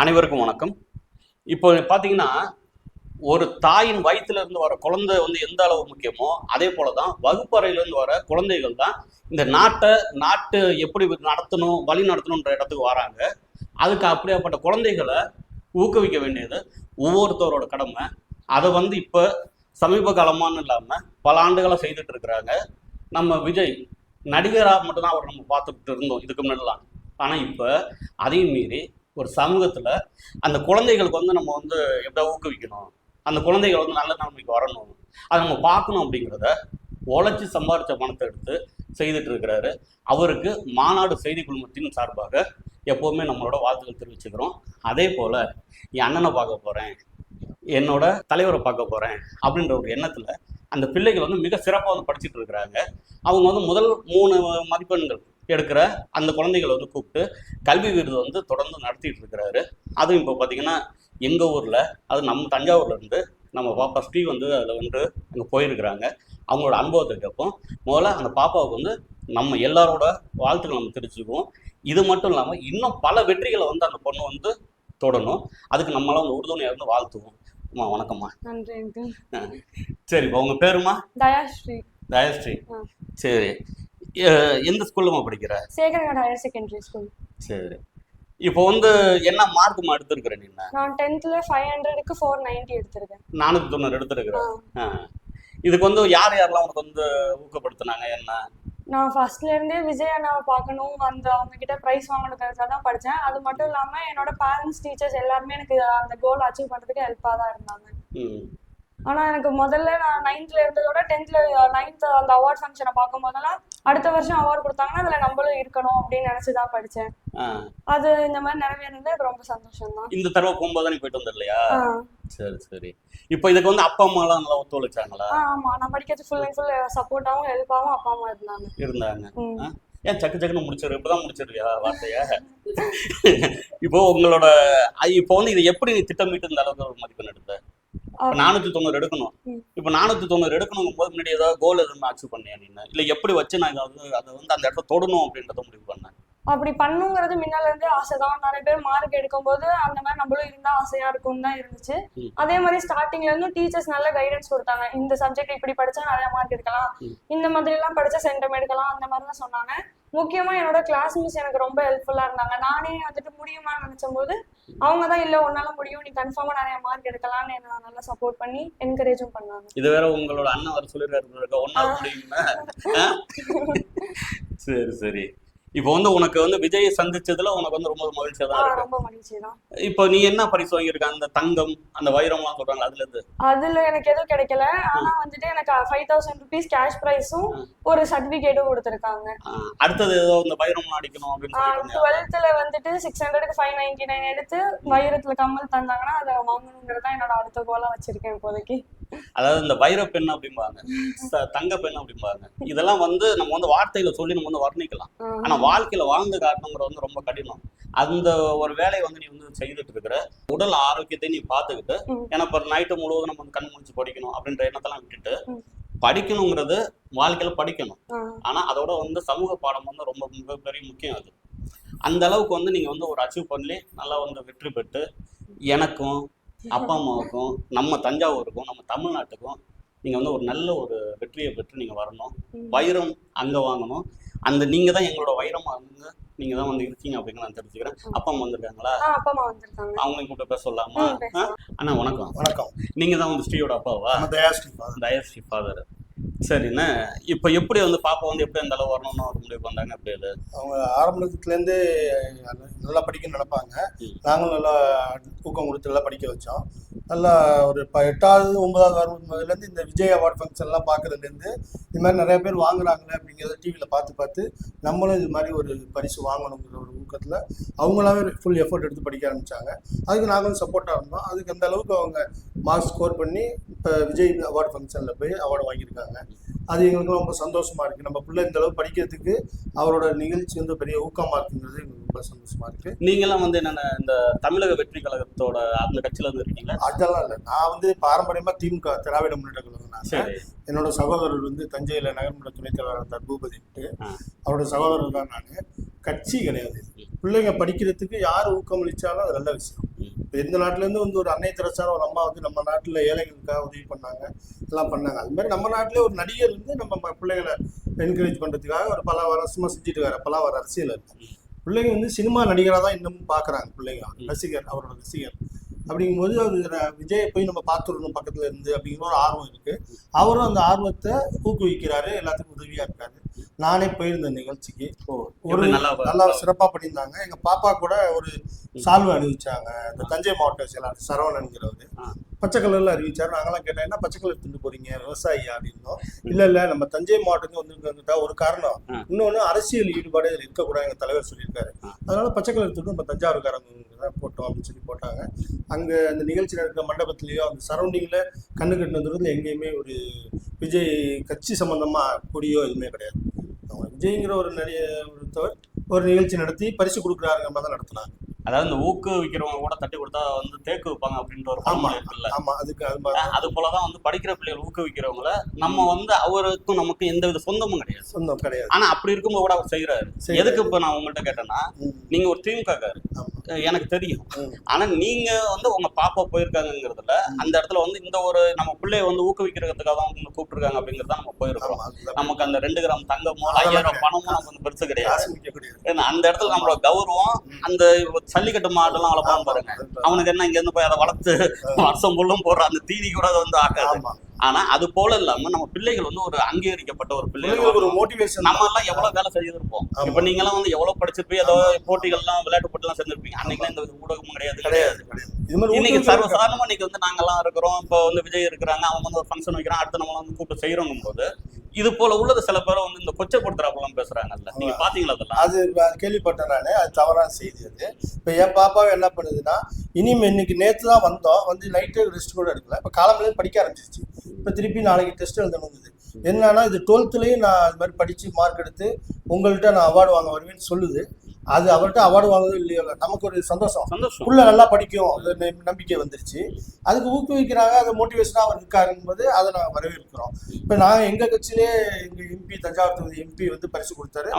அனைவருக்கும் வணக்கம். இப்போ பார்த்தீங்கன்னா ஒரு தாயின் வயிற்றுல இருந்து வர குழந்தை வந்து எந்த அளவு முக்கியமோ அதே போல தான் வகுப்பறையிலேருந்து வர குழந்தைகள் தான் இந்த நாட்டை நாட்டு எப்படி நடத்தணும் வழி நடத்தணுன்ற இடத்துக்கு வராங்க. அதுக்கு அப்படியாப்பட்ட குழந்தைகளை ஊக்குவிக்க வேண்டியது ஒவ்வொருத்தரோட கடமை. அதை வந்து இப்போ சமீப காலமான்னு இல்லாமல் பல ஆண்டுகளாக செய்துட்டு இருக்கிறாங்க. நம்ம விஜய் நடிகராக மட்டும்தான் அவர் நம்ம பார்த்துட்டு இருந்தோம் இதுக்கு முன்னாடிலாம் ஆனால் இப்போ அதையும் மீறி ஒரு சமூகத்தில் அந்த குழந்தைகளுக்கு வந்து நம்ம வந்து எப்படியா ஊக்குவிக்கணும்? அந்த குழந்தைகள் வந்து நல்ல நிலைமைக்கு வரணும். அதை நம்ம பார்க்கணும் அப்படிங்கிறத உழைச்சி சம்பாரிச்ச பணத்தை எடுத்து செய்துட்டு இருக்கிறாரு. அவருக்கு மாநாடு செய்தி குழுமத்தின் சார்பாக எப்போவுமே நம்மளோட வாழ்த்துக்கள் தெரிவிச்சுக்கிறோம். அதே போல் என் அண்ணனை பார்க்க போகிறேன் என்னோட தலைவரை பார்க்க போகிறேன் அப்படின்ற ஒரு எண்ணத்தில் அந்த பிள்ளைகள் வந்து மிக சிறப்பாக வந்து படிச்சுட்டு இருக்கிறாங்க. அவங்க வந்து முதல் மூணு மதிப்பெண்கள் எடுக்கிற அந்த குழந்தைகளை வந்து கூப்பிட்டு கல்வி விருது வந்து தொடர்ந்து நடத்திட்டு இருக்கிறாரு. அதுவும் இப்போ பார்த்தீங்கன்னா எங்கள் ஊரில் அது நம்ம தஞ்சாவூர்ல இருந்து நம்ம பாப்பா ஸ்ரீ வந்து அதில் வந்து அங்கே போயிருக்கிறாங்க. அவங்களோட அனுபவத்தை கேட்போம். முதல்ல அந்த பாப்பாவுக்கு வந்து நம்ம எல்லாரோட வாழ்த்துக்கள் நம்ம தெரிஞ்சுக்குவோம். இது மட்டும் இல்லாமல் இன்னும் பல வெற்றிகளை வந்து அந்த பொண்ணு வந்து தொடணும். அதுக்கு நம்மளாம் வந்து உறுதுணையாக இருந்து வாழ்த்துவோம். அம்மா வணக்கம்மா. நன்றி சரிப்பா. உங்கள் பேருமா தயாஸ்ரீ. தயஸ்ரீ. சரி. எந்த ஸ்கூல்லம்மா படிக்கிற? சேகரநாடு ஹையர் செகண்டரி ஸ்கூல் சரி. இப்போ வந்து என்ன மார்க்குமா எடுத்திருக்கிற நீ நான் டென்த்தில் ஃபைவ் ஹண்ட்ரடுக்கு ஃபோர் நைன்ட்டி எடுத்திருக்கேன். நானூற்றி தொண்ணூறு எடுத்திருக்கிற. ஆ. ஆ. இதுக்கு வந்து யார் யாரெல்லாம் உனக்கு வந்து ஊக்கப்படுத்துனாங்க? என்ன? நான் ஃபர்ஸ்ட்ல இருந்தே விஜய் அண்ணாவை பார்க்கணும். அந்த அவங்க கிட்ட ப்ரைஸ் வாங்கணுங்கிறதுக்காக தான் படித்தேன் அது மட்டும் இல்லாமல் என்னோட பேரண்ட்ஸ் டீச்சர்ஸ் எல்லாருமே எனக்கு அந்த கோல் அச்சீவ் பண்ணுறதுக்கு ஹெல்ப்பாக தான் இருந்தாங்க. ம். ஆனால் எனக்கு முதல்ல நான் நைன்த்தில் இருந்ததோட டென்த்தில் நைன்த் அந்த அவார்ட் ஃபங்க்ஷனை பார்க்கும் போதெல்லாம் அடுத்த வருஷம் அவார்ட் கொடுத்தாங்கன்னா அதில் நம்மளும் இருக்கணும் அப்படின்னு நினச்சி தான் படித்தேன் ஆ. அது இந்த மாதிரி நிறைவேறது எனக்கு ரொம்ப சந்தோஷம் தான் இந்த தடவை போகும்போது நீ போயிட்டு வந்துடலையா? சரி சரி. இப்போ இதுக்கு வந்து அப்பா அம்மாலாம் நல்லா ஒத்துழைச்சாங்களா? ஆமா. நான் படிக்கிறது ஃபுல் அண்ட் ஃபுல் சப்போர்ட்டாவும் ஹெல்ப்பாவும் அப்பா அம்மா இருந்தாங்க. இருந்தாங்க? ஏன் சக்கு சக்குன்னு முடிச்சிரு? இப்பதான் முடிச்சிருக்கியா வார்த்தைய? இப்போ உங்களோட இப்போ வந்து இதை எப்படி நீ திட்டமிட்டு இந்த அளவுக்கு மதிப்பெண் எடுத்த? அது- நானூத்தி தொண்ணூறு எடுக்கணும். இப்போ நானூத்தி தொண்ணூறு எடுக்கணும் போது முன்னாடி ஏதாவது கோல் எதுவும் அச்சீவ் பண்ணியா நீ? இல்ல எப்படி வச்சு நான் ஏதாவது அதை வந்து அந்த இடத்த தொடணும் அப்படின்றத முடிவு பண்ணேன்? அப்படி பண்ணுங்கிறது முன்னால இருந்தே ஆசைதான். நிறைய பேர் மார்க் எடுக்கும்போது அந்த மாதிரி நம்மளும் இருந்தா ஆசையா இருக்கும்னு தான் இருந்துச்சு. அதே மாதிரி ஸ்டார்டிங்ல இருந்தும் டீச்சர்ஸ் நல்ல கைடன்ஸ் கொடுத்தாங்க. இந்த சப்ஜெக்ட் இப்படி படிச்சா நிறைய மார்க் எடுக்கலாம். இந்த மாதிரி எல்லாம் படிச்சா சென்டம் எடுக்கலாம். அந்த மாதிரிலாம் சொன்னாங்க. முக்கியமா என்னோட கிளாஸ் மிஸ் எனக்கு ரொம்ப ஹெல்ப்ஃபுல்லா இருந்தாங்க. நானே வந்துட்டு முடியுமான்னு நினைச்சும் போது அவங்க தான் இல்ல உன்னால முடியும். நீ கன்ஃபார்மா நிறைய மார்க் எடுக்கலாம்னு என்ன நல்லா சப்போர்ட் பண்ணி என்கரேஜும் பண்ணாங்க. இது வேற உங்களோட அண்ணன் வர சொல்லிருக்காரு ஒன்னால முடியுமா? சரி சரி. இப்போ வந்து உனக்கு வந்து விஜயை சந்திச்சதுல உனக்கு வந்து ரொம்ப மகிழ்ச்சியா தான் ரொம்ப மகிழ்ச்சி தான் இப்போ நீ என்ன பரிசு வாங்கியிருக்க? அந்த தங்கம் அந்த வைரம்லாம் சொல்றாங்க அதுல இருந்து. அதுல எனக்கு எதுவும் கிடைக்கல. ஆனா வந்துட்டு எனக்கு ஃபைவ் தௌசண்ட் ருபீஸ் கேஷ் ப்ரைஸும் ஒரு சர்டிபிகேட்டும் கொடுத்துருக்காங்க. அடுத்தது ஏதோ இந்த வைரம்லாம் அடிக்கணும் அப்படின்னு? டுவெல்த்ல வந்துட்டு சிக்ஸ் ஹண்ட்ரடுக்கு ஃபைவ் நைன்டி நைன் எடுத்து வைரத்துல கம்மல் தந்தாங்கன்னா அதை வாங்கணுங்கிறது என்னோட அடுத்த கோலா வச்சிருக்கேன் இப்போதைக்கு. அதாவது இந்த வைர பெண் அப்படிம்பாங்க. தங்க பெண் அப்படிம்பாங்க. இதெல்லாம் வந்து நம்ம வந்து வார்த்தையில சொல்லி நம்ம வந்து வர்ணிக்கலாம். ஆனா வாழ்க்கையில வாழ்ந்து காட்டணுங்கிறது வந்து ரொம்ப கடினம். அந்த ஒரு வேலையை வந்து நீ வந்து செய்துட்டு இருக்கிற உடல் ஆரோக்கியத்தை நீ பார்த்துக்கிட்டு ம். ஏன்னா இப்போ நைட்டு முழுவதும் நம்ம வந்து கண் முடிச்சு படிக்கணும் அப்படின்ற எண்ணத்தெல்லாம் விட்டுட்டு. படிக்கணுங்கிறது வாழ்க்கையில படிக்கணும். ஆனா அதோட வந்து சமூக பாடம் வந்து ரொம்ப மிகப்பெரிய முக்கியம் அது. அந்த அளவுக்கு வந்து நீங்க வந்து ஒரு அச்சீவ் பண்ணி நல்லா வந்து வெற்றி பெற்று எனக்கும் அப்பா அம்மாவுக்கும் நம்ம தஞ்சாவூருக்கும் நம்ம தமிழ்நாட்டுக்கும் நீங்க வந்து ஒரு நல்ல ஒரு வெற்றியை பெற்று நீங்க வரணும். வைரம் அங்க வாங்கணும். அந்த நீங்க தான் எங்களோட வைரமா இருந்து நீங்க தான் வந்து இருக்கீங்க அப்படின்னு நான் தெரிஞ்சுக்கிறேன். அப்பா அம்மா வந்திருக்காங்களா? ஆ, அப்பா அம்மா வந்திருக்காங்க. அவங்களையும் கூப்பிட்டு பேச சொல்லலாமா? ம், பேசலாம். அண்ணா வணக்கம். வணக்கம். நீங்க தான் வந்து ஸ்ரீயோட அப்பாவா? நம்ம தயாஸ்ரீ ஃபாதர் தயஸ்ரீ ஃபாதர் சரிண்ணே. இப்போ எப்படி வந்து பாப்பா வந்து எப்படி அந்த அளவு வரணும்னு ஒரு முடிவு பண்ணாங்க அப்படி அது? அவங்க ஆரம்பத்துலேருந்து நல்லா படிக்க நினைப்பாங்க. நாங்களும் நல்லா ஊக்கம் கொடுத்து நல்லா படிக்க வச்சோம். நல்லா ஒரு இப்போ எட்டாவது ஒன்பதாவது வரும்போதுலேருந்து இந்த விஜய் அவார்ட் ஃபங்க்ஷன்லாம் பார்க்குறதுலேருந்து இது மாதிரி நிறைய பேர் வாங்குறாங்களே அப்படிங்கிறத டிவியில் பார்த்து பார்த்து நம்மளும் இது மாதிரி ஒரு பரிசு வாங்கணுங்கிற ஒரு ஊக்கத்தில் அவங்களாவே ஃபுல் எஃபோர்ட் எடுத்து படிக்க ஆரம்பிச்சாங்க. அதுக்கு நாங்களும் சப்போர்ட்டாக இருந்தோம். அதுக்கு அந்த அளவுக்கு அவங்க மார்க் ஸ்கோர் பண்ணி இப்போ விஜய் அவார்ட் ஃபங்க்ஷனில் போய் அவார்டு வாங்கியிருக்காங்க. அது எங்களுக்கு ரொம்ப சந்தோஷமா இருக்கு. நம்ம பிள்ளை இந்த அளவு படிக்கிறதுக்கு அவரோட நிகழ்ச்சி வந்து பெரிய ஊக்கமா இருக்குங்கிறது எங்களுக்கு ரொம்ப சந்தோஷமா இருக்கு. நீங்களாம் வந்து என்னென்ன இந்த தமிழக வெற்றி கழகத்தோட அந்த கட்சியில வந்து இருக்கீங்களா? அதெல்லாம் இல்லை. நான் வந்து பாரம்பரியமா திமுக திராவிட முன்னேற்ற கழகம் நான் சரி. என்னோட சகோதரர் வந்து தஞ்சையில நகர்மன்ற துணைத் தலைவர் இருந்தார் பூபதிட்டு ஆ. அவரோட சகோதரர் தான் நான். கட்சி கிடையாது. பிள்ளைங்க படிக்கிறதுக்கு யார் ஊக்கம் அளிச்சாலும் அது நல்ல விஷயம். இப்போ இந்த நாட்டிலேருந்து வந்து ஒரு அன்னை தெரசான ஒரு அம்மா வந்து நம்ம நாட்டில் ஏழைகளுக்காக உதவி பண்ணாங்க எல்லாம் பண்ணாங்க. அது மாதிரி நம்ம நாட்டிலே ஒரு நடிகர் வந்து நம்ம பிள்ளைகளை என்கரேஜ் பண்ணுறதுக்காக ஒரு பல வருஷமாக செஞ்சுட்டு வேற பல வர அரசியல் இருக்கு பிள்ளைங்க வந்து சினிமா நடிகராக தான் இன்னமும் பார்க்குறாங்க பிள்ளைங்க. ரசிகர் அவரோட ரசிகர். அப்படிங்கும்போது அவர் விஜயை போய் நம்ம பார்த்துடணும் பக்கத்தில் இருந்து அப்படிங்கிற ஒரு ஆர்வம் இருக்குது அவரும் அந்த ஆர்வத்தை ஊக்குவிக்கிறாரு எல்லாத்துக்கும் உதவியாக இருக்காரு. நானே போயிருந்தேன் நிகழ்ச்சிக்கு. ஒரு நல்லா நல்லா சிறப்பா பண்ணியிருந்தாங்க. எங்க பாப்பா கூட ஒரு சால்வை அணிவிச்சாங்க இந்த தஞ்சை மாவட்ட செயலாளர் சரவணன்கிறவர். பச்சை கலர்ல அறிவிச்சார். நாங்களாம் கேட்டோம் என்ன பச்சை கலர் திண்டு போறீங்க? விவசாயி அப்படின்னோம். இல்ல இல்ல. நம்ம தஞ்சை மாவட்டத்துக்கு வந்திருக்கிறதுட்டா ஒரு காரணம். இன்னொன்னு அரசியல் ஈடுபாடு இருக்கக்கூடாது எங்க தலைவர் சொல்லியிருக்காரு. அதனால பச்சை கலர் துண்டு நம்ம தஞ்சாவூர்காரங்க தான் போட்டோம் அப்படின்னு சொல்லி போட்டாங்க. அங்கே அந்த நிகழ்ச்சி நடக்கிற மண்டபத்துலேயோ அந்த சரௌண்டிங்கில் கண்ணு கட்டின தூரத்தில் எங்கேயுமே ஒரு விஜய் கட்சி சம்மந்தமாக கொடியோ எதுவுமே கிடையாது. அவங்க விஜய்ங்கிற ஒரு நிறைய ஒரு தவிர ஒரு நிகழ்ச்சி நடத்தி பரிசு கொடுக்குறாருங்க மாதிரி தான் நடத்தினாங்க. அதாவது இந்த ஊக்குவிக்கிறவங்க கூட தட்டி கொடுத்தா வந்து தேக்கு வைப்பாங்க அப்படின்ற ஒரு பழமொழி இருக்குல்ல. ஆமா அதுக்கு அது போலதான் வந்து படிக்கிற பிள்ளைகள் ஊக்குவிக்கிறவங்கள நம்ம வந்து அவருக்கும் நமக்கும் எந்த வித சொந்தமும் கிடையாது. சொந்தம் கிடையாது. ஆனா அப்படி இருக்கும்போது கூட அவர் செய்யறாரு. எதுக்கு இப்ப நான் உங்கள்ட்ட கேட்டேன்னா நீங்க ஒரு திமுக காரு ஆமா. எனக்கு தெரியும். ஆனா நீங்க வந்து உங்க பாப்பா போயிருக்காங்கிறதுல அந்த இடத்துல வந்து இந்த ஒரு நம்ம பிள்ளைய வந்து ஊக்குவிக்கிறதுக்காக தான் உங்களை கூப்பிட்டுருக்காங்க அப்படிங்கறத நம்ம அதுதான். நமக்கு அந்த ரெண்டு கிராம் தங்கமோ ஐயாயிரம். பணமும் நமக்கு வந்து பெருசு கிடையாது. அந்த இடத்துல நம்மளோட கௌரவம் அந்த ஜல்லிக்கட்டு மாடெல்லாம் வளர்ப்பான் பாருங்க. அவனுக்கு என்ன இங்க இருந்து போய் அதை வளர்த்து வருஷம் ஃபுல்லும் போடுற அந்த தீனி கூட அது வந்து ஆகாது. ஆனா அது போல இல்லாம நம்ம பிள்ளைகள் வந்து ஒரு அங்கீகரிக்கப்பட்ட ஒரு பிள்ளைங்களுக்கு ஒரு பிள்ளைகள் மோட்டிவேஷன் நம்ம எல்லாம் எவ்வளவு வேலை செய்திருப்போம் ஆமா. இப்ப நீங்க எல்லாம் வந்து எவ்வளவு படிச்சிருப்பீங்க ஏதோ போட்டிகள்லாம் விளையாட்டு போட்டிலாம் செஞ்சிருப்பீங்க. அன்னைக்கு இந்த ஊடகமும் கிடையாது. கிடையாது இன்னைக்கு சர்வசாதாரணமா இன்னைக்கு வந்து நாங்கெல்லாம் இருக்கிறோம். இப்போ வந்து விஜய் இருக்கிறாங்க. அவங்க வந்து ஒரு ஃபங்க்ஷன் வைக்கிறாங்க அடுத்து நம்மள வந்து கூப்பிட்டு செய்யறோங்கும் போது இது போல உள்ளது சில பேர் வந்து இந்த கொச்சப்படுத்துறாப்பெல்லாம் பேசுறாங்கல்ல. நீங்க பாத்தீங்களா அதெல்லாம்? அது கேள்விப்பட்டேன் நானு. அது தவறான செய்தி அது. இப்போ என் பாப்பாவை என்ன பண்ணுதுன்னா இனிமே இன்னைக்கு நேற்று தான் வந்தோம். வந்து நைட்டு ரெஸ்ட் கூட எடுக்கல. இப்போ காலம்பளே படிக்க ஆரம்பிச்சிருச்சு. இப்போ திருப்பி நாளைக்கு டெஸ்ட் எழுதணுங்குது என்னன்னா இது டுவெல்த்துலேயும் நான் அது மாதிரி படித்து மார்க் எடுத்து உங்கள்கிட்ட நான் அவார்டு வாங்க வருவேன்னு சொல்லுது. அது அவர்கிட்ட அவார்டு வாங்குதோ இல்லையோ இல்லை நமக்கு ஒரு சந்தோஷம். சந்தோஷம். புள்ள நல்லா படிக்கும் நம்பிக்கை வந்துருச்சு. அதுக்கு ஊக்குவிக்கிறாங்க அது மோட்டிவேஷனாக அவர் இருக்காருங்கும்போது அதை நாங்கள் வரவேற்கிறோம். இப்போ நான் எங்கள் கட்சியிலே எங்கள் எம்பி தஞ்சாவூர் தொகுதி எம்பி வந்து பரிசு கொடுத்தாரு.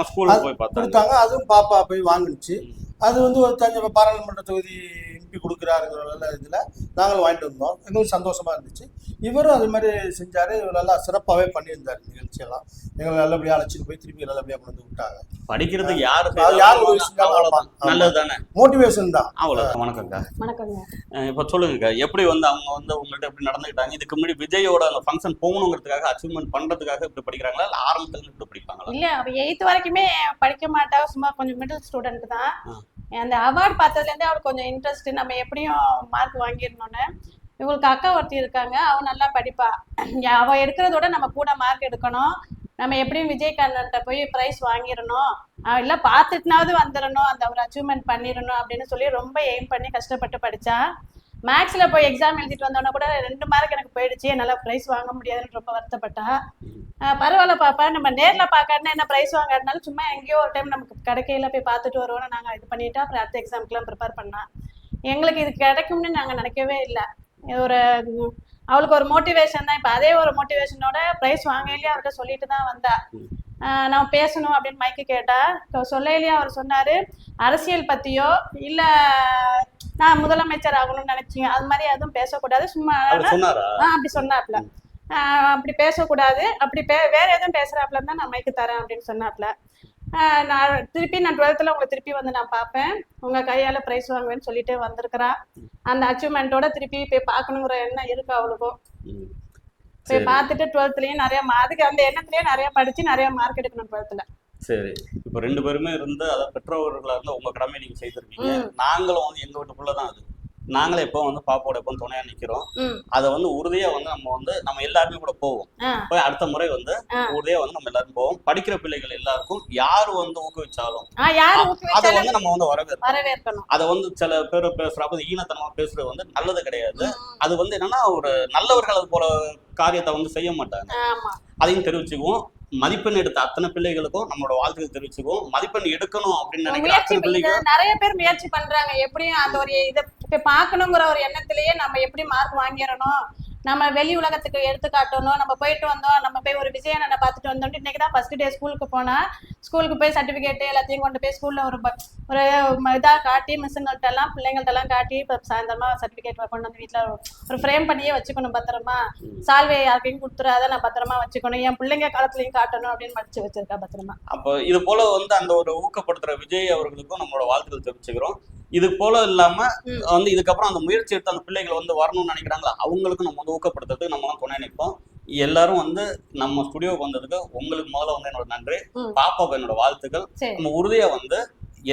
கொடுத்தாங்க அதுவும் பாப்பா போய் வாங்குனுச்சு. அது வந்து ஒரு தஞ்சை பாராளுமன்ற தொகுதி எம்பி கொடுக்குறாருங்கிற நல்ல இதில் நாங்களும் வாங்கிட்டு வந்தோம். எங்களுக்கு சந்தோஷமா இருந்துச்சு. இவரும் அது மாதிரி செஞ்சாரு. இவர் நல்லா சிறப்பாகவே பண்ணியிருந்தார் நிகழ்ச்சியெல்லாம். எங்களை நல்லபடியாக அழைச்சிட்டு போய் திருப்பி நல்லபடியாக கொண்டு வந்து விட்டாங்க. படிக்கிறதுக்கு யாரு யார். நல்லது தானே? மோட்டிவேஷன் தான். அவ்வளவு வணக்கம்க்கா. வணக்கங்க இப்ப சொல்லுங்கக்கா. எப்படி வந்து அவங்க வந்து உங்கள்ட்ட எப்படி நடந்துக்கிட்டாங்க? இதுக்கு முன்னாடி விஜயோட அந்த ஃபங்க்ஷன் போகணுங்கிறதுக்காக அச்சீவ்மெண்ட் பண்றதுக்காக இப்படி படிக்கிறாங்களா? இல்ல ஆரம்பத்துல இப்படி படிப்பாங்களா? இல்ல அவ எயித்து வரைக்குமே படிக்க மாட்டா. சும்மா கொஞ்சம் மிடில் ஸ்டூடெண்ட் தான். அந்த அவார்ட் பார்த்ததுலேருந்து அவளுக்கு கொஞ்சம் இன்ட்ரெஸ்ட் நம்ம எப்படியும் மார்க் வாங்கிடணும்னு. இவங்களுக்கு அக்கா ஒருத்தி இருக்காங்க அவள் நல்லா படிப்பா. அவ எடுக்கிறதோட நம்ம கூட மார்க் எடுக்கணும். நம்ம எப்படியும் விஜயகாந்தன்ட்ட போய் ப்ரைஸ் வாங்கிடணும். அஹ் இல்லை பார்த்துட்டுனாவது வந்துடணும் அந்த ஒரு அச்சீவ்மெண்ட் பண்ணிடணும் அப்படின்னு சொல்லி ரொம்ப எய்ம் பண்ணி கஷ்டப்பட்டு படிச்சா. மேக்ஸ்ல போய் எக்ஸாம் எழுதிட்டு வந்தோன்னா கூட ரெண்டு மார்க் எனக்கு போயிடுச்சு என்னால் ப்ரைஸ் வாங்க முடியாதுன்னு ரொம்ப வருத்தப்பட்டா. பரவாயில்ல பாப்பா. நம்ம நேர்ல பார்க்காட்டினா என்ன ப்ரைஸ் வாங்காட்டினாலும் சும்மா எங்கேயோ ஒரு டைம் நமக்கு கிடைக்கையில போய் பார்த்துட்டு வருவோம்னு நாங்க இது பண்ணிட்டு அப்புறம் அடுத்த எக்ஸாம்க்குலாம் ப்ரிப்பேர் பண்ணா எங்களுக்கு இது கிடைக்கும்னு நாங்க நினைக்கவே இல்லை. ஒரு அவளுக்கு ஒரு மோட்டிவேஷன் தான். இப்போ அதே ஒரு மோட்டிவேஷனோட ப்ரைஸ் வாங்கையிலேயே அவர்கிட்ட சொல்லிட்டு தான் வந்தா. ஆஹ் நான் பேசணும் அப்படின்னு மைக்கு கேட்டா சொல்லையிலேயே அவர் சொன்னாரு. அரசியல் பத்தியோ இல்ல நான் முதலமைச்சர் ஆகணும்னு நினைச்சீங்க. அது மாதிரி எதுவும் பேசக்கூடாது. சும்மா அப்படி சொன்னாப்ல. ஆஹ் அப்படி பேசக்கூடாது. அப்படி பே வேற எதுவும் பேசுறாப்ல தான் நான் மைக்கு தரேன் அப்படின்னு சொன்னாப்ல நான் திருப்பி நான் டுவெல்த்தில் உங்களை திருப்பி வந்து நான் பார்ப்பேன். உங்க கையால ப்ரைஸ் வாங்குவேன்னு சொல்லிட்டு வந்திருக்கிறா. அந்த அச்சீவ்மெண்ட்டோட திருப்பி போய் பார்க்கணுங்கிற எண்ணம் இருக்கு அவளுக்கும். போய் பார்த்துட்டு டுவெல்த்லயும் நிறைய அதுக்கு அந்த எண்ணத்துலயே நிறைய படிச்சு நிறைய மார்க் எடுக்கணும் டுவெல்த்ல சரி. இப்ப ரெண்டு பேருமே இருந்து அதாவது பெற்றோர்களா இருந்து உங்க கடமை நீங்க செய்திருக்கீங்க. நாங்களும் வந்து எங்க வீட்டுக்குள்ள தான் அது. நாங்களே எப்போ வந்து பாப்போட எப்போ துணையா நிக்கிறோம் அதை வந்து உறுதியா வந்து நம்ம வந்து நம்ம எல்லாருமே கூட போவோம். போய் அடுத்த முறை வந்து. உறுதியா வந்து நம்ம எல்லாரும் போவோம். படிக்கிற பிள்ளைகள் எல்லாருக்கும் யாரு வந்து ஊக்குவிச்சாலும் அதை வந்து நம்ம வந்து வரவேற்கணும். அதை வந்து சில பேர் பேசுறப்ப ஈனத்தனமா பேசுறது வந்து நல்லது கிடையாது. அது வந்து என்னன்னா ஒரு நல்லவர்கள் அது போல காரியத்தை வந்து செய்ய மாட்டாங்க. அதையும் தெரிவிச்சுக்குவோம். மதிப்பெண் எடுத்த அத்தனை பிள்ளைகளுக்கும் நம்மளோட வாழ்த்துக்கள் தெரிவிச்சுக்குவோம். மதிப்பெண் எடுக்கணும் அப்படின்னு நினைக்கிற அத்தனை பிள்ளைகள் நிறைய பேர் முயற்சி பண்றாங்க. எப்படியும் அந்த ஒரு இதை இப்ப பார்க்கணுங்கிற ஒரு எண்ணத்திலேயே நம்ம எப்படி மார்க் வாங்கிடணும்? நம்ம வெளி உலகத்துக்கு எடுத்து காட்டணும் நம்ம போயிட்டு வந்தோம். நம்ம போய் ஒரு விஜயண்ணனை பார்த்துட்டு வந்தோம் இன்னைக்கு தான் ஃபர்ஸ்ட் டே ஸ்கூலுக்கு போனா ஸ்கூலுக்கு போய் சர்டிஃபிகேட் எல்லாத்தையும் கொண்டு போய் ஸ்கூல்ல ஒரு ஒரு இதாக இதா காட்டி மிஸ்ஸுங்கள்ட்ட எல்லாம் பிள்ளைங்கள்ட்ட எல்லாம் காட்டி இப்போ சாயந்தரமா சர்டிஃபிகேட் கொண்டு வந்து வீட்டில் ஒரு ஃப்ரேம் பண்ணியே வச்சுக்கணும் பத்திரமா. சால்வையை யாருக்கையும் கொடுத்துறாத நான் பத்திரமா வச்சுக்கணும். என் பிள்ளைங்க காலத்துலயும் காட்டணும் அப்படின்னு மடிச்சு வச்சிருக்கா பத்திரமா. அப்போ இது போல வந்து அந்த ஒரு ஊக்கப்படுத்துற விஜய் அவர்களுக்கும் நம்மளோட வாழ்த்துக்கள் தெரிவிச்சுக்கிறோம். இது போல இல்லாம. வந்து இதுக்கப்புறம் அந்த முயற்சி எடுத்து அந்த பிள்ளைகள் வந்து வரணும்னு நினைக்கிறாங்களா? அவங்களுக்கும் நம்ம வந்து ஊக்கப்படுத்துறதுக்கு நம்ம துணை நிற்போம். எல்லாரும் வந்து நம்ம ஸ்டுடியோக்கு வந்ததுக்கு உங்களுக்கு முதல்ல வந்து என்னோட நன்றி. பாப்பாவுக்கு என்னோட வாழ்த்துக்கள். நம்ம உறுதியா வந்து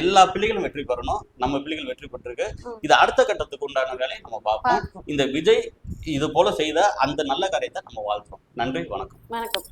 எல்லா பிள்ளைகளும் வெற்றி பெறணும். நம்ம பிள்ளைகள் வெற்றி பெற்றிருக்கு. இது அடுத்த கட்டத்துக்கு உண்டான வேலையை நம்ம பார்ப்போம். இந்த விஜய் இது போல செய்த அந்த நல்ல காரியத்தை நம்ம வாழ்த்துறோம். நன்றி வணக்கம். வணக்கம்.